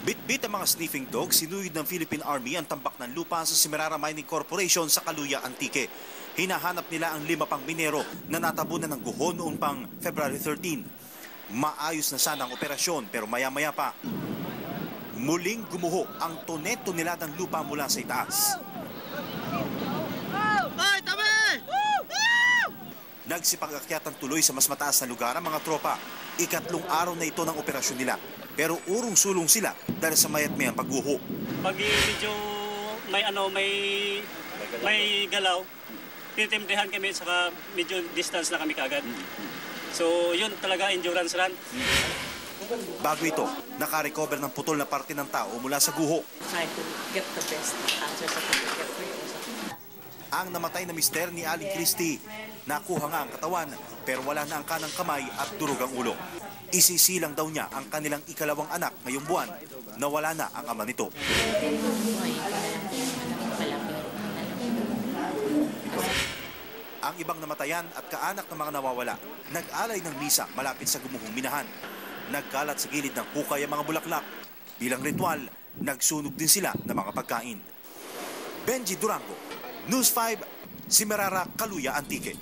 Bit-bit ang mga sniffing dogs, sinuyod ng Philippine Army ang tambak ng lupa sa Semirara Mining Corporation sa Kaluya, Antique. Hinahanap nila ang lima pang minero na natabunan ng guho noon pang February 13. Maayos na sana ang operasyon pero maya-maya pa. Muling gumuho ang tonet-toneladang lupa mula sa itaas. Nagsipag-akyatan tuloy sa mas mataas na lugar ang mga tropa. Ikatlong araw na ito ng operasyon nila. Pero urong-sulong sila dahil sa mayat mayang pagguho. Pag medyo may ano, may may galaw, titimprehan kami saka medyo distance na kami kagad. So yun talaga endurance run. Bago ito, nakarecover ng putol na parte ng tao mula sa guho. try to get the best answers that Ang namatay na mister ni Aling Christie. Nakuha nga ang katawan pero wala na ang kanang kamay at durog ang ulo. Isisilang daw niya ang kanilang ikalawang anak ngayong buwan na wala na ang ama nito. Ang ibang namatayan at kaanak ng mga nawawala, nag-alay ng misa malapit sa gumuhong minahan. Nagkalat sa gilid ng hukay ang mga bulaklak. Bilang ritual, nagsunog din sila ng mga pagkain. Benji Durango, News 5, Simerara, Kaluya, Antique.